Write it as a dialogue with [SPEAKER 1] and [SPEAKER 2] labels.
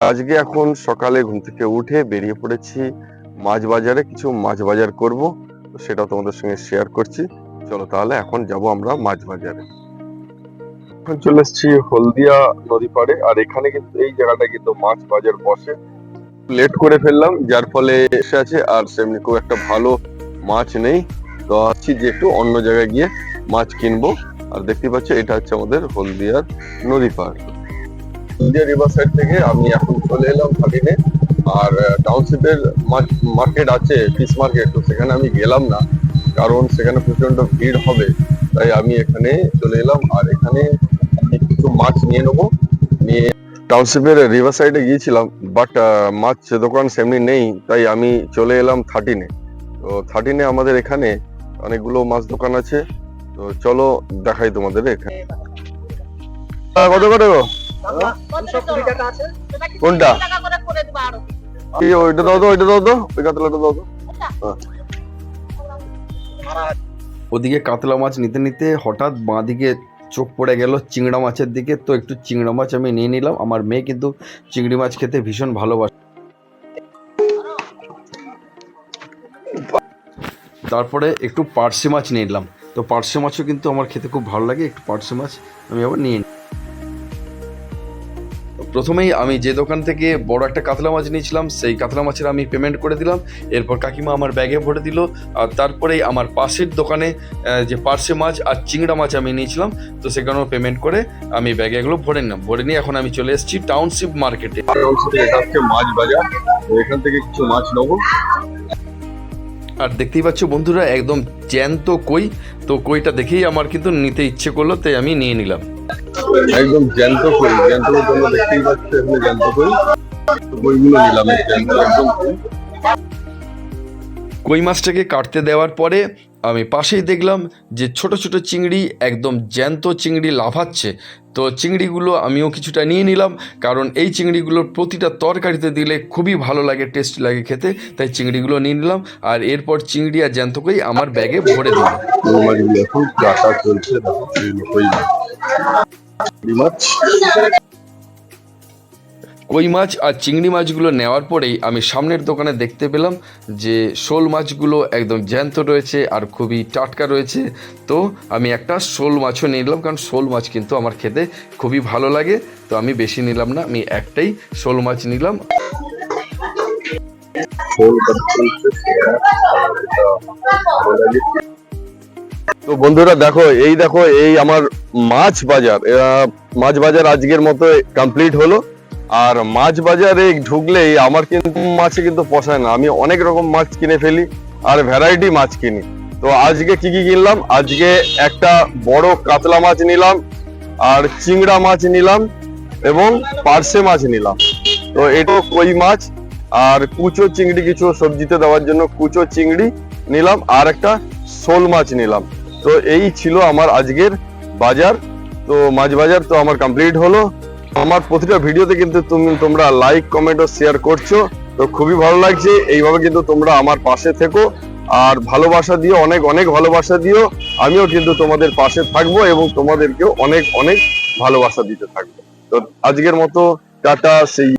[SPEAKER 1] আজকে এখন সকালে ঘুম থেকে উঠে বেরিয়ে পড়েছি মাছ বাজারে, কিছু মাছ বাজার করব। সেটা তোমাদের সঙ্গে শেয়ার করছি। চলো তাহলে এখন যাব আমরা মাছ বাজারে। এখন চলে এসেছি হলদিয়া নদী পাড়ে, আর এখানে কিন্তু এই জায়গাটা কিন্তু মাছ বাজার বসে। লেট করে ফেললাম, যার ফলে এসে আছে, আর সেমনি খুব একটা ভালো মাছ নেই। তো আসছি যে একটু অন্য জায়গায় গিয়ে মাছ কিনবো। আর দেখতে পাচ্ছ, এটা হচ্ছে আমাদের হলদিয়ার নদী পাড়। হলদিয়া রিভার সাইড থেকে আমি এখন চলে এলাম ভাবিনে আর টাউনশিপের মার্কেট আছে ফিশ মার্কেট তো সেখানে আমি গেলাম না, কারণ সেখানে প্রচণ্ড ভিড় হবে। তাই আমি এখানে চলে এলাম, আর এখানে কিছু মাছ নিয়ে নেব। নিয়ে টাউনশিপের রিভার সাইডে গিয়েছিলাম বাট মাছ দোকান সেমনি নেই, তাই আমি চলে এলাম থার্টিনে তো থার্টিনে আমাদের এখানে অনেকগুলো মাছ দোকান আছে। তো চলো দেখাই তোমাদের এখানে। কত গো? কোনটা? কি ওইটা দাও তো ওইটা দাও তো। ওই কাতলাটা দাও তো।
[SPEAKER 2] ওদিকে কাতলা মাছ নিতে নিতে হঠাৎ বাঁ দিকে চোখ পড়ে গেল চিংড়া মাছের দিকে। তো একটু চিংড়া মাছ আমি নিয়ে নিলাম। আমার মেয়ে কিন্তু চিংড়ি মাছ খেতে ভীষণ ভালোবাসে। তারপরে একটু পার্শে মাছ নিয়ে নিলাম। তো পার্শে মাছও কিন্তু আমার খেতে খুব ভালো লাগে। একটু পার্শে মাছ আমি আবার নিয়ে নিই। প্রথমেই আমি যে দোকান থেকে বড় একটা কাতলা মাছ নিয়েছিলাম সেই কাতলা মাছের আমি পেমেন্ট করে দিলাম। এরপর কাকিমা আমার ব্যাগে ভরে দিল। আর তারপরেই আমার পাশের দোকানে যে পার্শে মাছ আর চিংড়া মাছ আমি নিয়েছিলাম তো সেখানেও পেমেন্ট করে আমি ব্যাগে এগুলো ভরে নিলাম। ভরে নিয়ে এখন আমি চলে এসেছি টাউনশিপ মার্কেটে
[SPEAKER 1] এটা হচ্ছে মাছ বাজার। এখান থেকে কিছু মাছ নেব।
[SPEAKER 2] আর দেখতেই পাচ্ছ বন্ধুরা একদম জ্যান্ত কই। তো কইটা দেখেই আমার কিন্তু নিতে ইচ্ছে করল তাই আমি নিয়ে নিলাম।
[SPEAKER 1] একদম জ্যান্ত কই জ্যান্ত কই তোমরা দেখতেই পাচ্ছ এখানে জ্যান্ত কই তো কইগুলো নিলাম জ্যান্ত একদম কই।
[SPEAKER 2] মাছটাকে কাটতে দেওয়ার পরে আমি পাশেই দেখলাম যে ছোট ছোট চিংড়ি একদম জ্যান্ত চিংড়ি লাফাচ্ছে। তো চিংড়িগুলো আমিও কিছুটা নিয়ে নিলাম কারণ এই চিংড়িগুলোর প্রতিটা তরকারিতে দিলে খুবই ভালো লাগে টেস্ট লাগে খেতে। তাই চিংড়িগুলো নিয়ে নিলাম আর এরপর চিংড়ি আর জ্যান্ত কই আমার ব্যাগে ভরে দিলাম।
[SPEAKER 1] মাছ? কই মাছ
[SPEAKER 2] আর চিংড়ি মাছগুলো নেওয়ার পরেই আমি সামনের দোকানে দেখতে পেলাম যে শোল মাছগুলো একদম জ্যান্ত রয়েছে আর খুবই টাটকা রয়েছে। তো আমি একটা শোল মাছও নিয়ে নিলাম কারণ শোল মাছ কিন্তু আমার খেতে খুবই ভালো লাগে। তো আমি বেশি নিলাম না আমি একটাই শোল মাছ নিলাম।
[SPEAKER 1] তো বন্ধুরা দেখো এই দেখো এই আমার মাছ বাজার মাছ বাজার আজকের মতো কমপ্লিট হলো। আর মাছ বাজারে ঢুকলেই আমার কিন্তু মাছে কিন্তু পোষায় না। আমি অনেক রকম মাছ কিনে ফেলি আর ভ্যারাইটি মাছ কিনি। তো আজকে কি কি কিনলাম? আজকে একটা বড় কাতলা মাছ নিলাম আর চিংড়া মাছ নিলাম এবং পার্সে মাছ নিলাম। তো এটা কই মাছ? আর কুচো চিংড়ি কিছু সবজিতে দেওয়ার জন্য কুচো চিংড়ি নিলাম আর একটা শোল মাছ নিলাম। তো এই ছিল আমার আজকের বাজার। তো মাছ বাজার তো আমার কমপ্লিট হলো। আমার প্রতিটা ভিডিওতে কিন্তু তুমি, তোমরা লাইক কমেন্ট ও শেয়ার করছ। তো খুবই ভালো লাগছে। এইভাবে কিন্তু তোমরা আমার পাশে থেকো। আর ভালোবাসা দিও, অনেক অনেক ভালোবাসা দিও। আমিও কিন্তু তোমাদের পাশে থাকব এবং তোমাদেরকেও অনেক অনেক ভালোবাসা দিতে থাকব। তো আজকের মতো টাটা সেই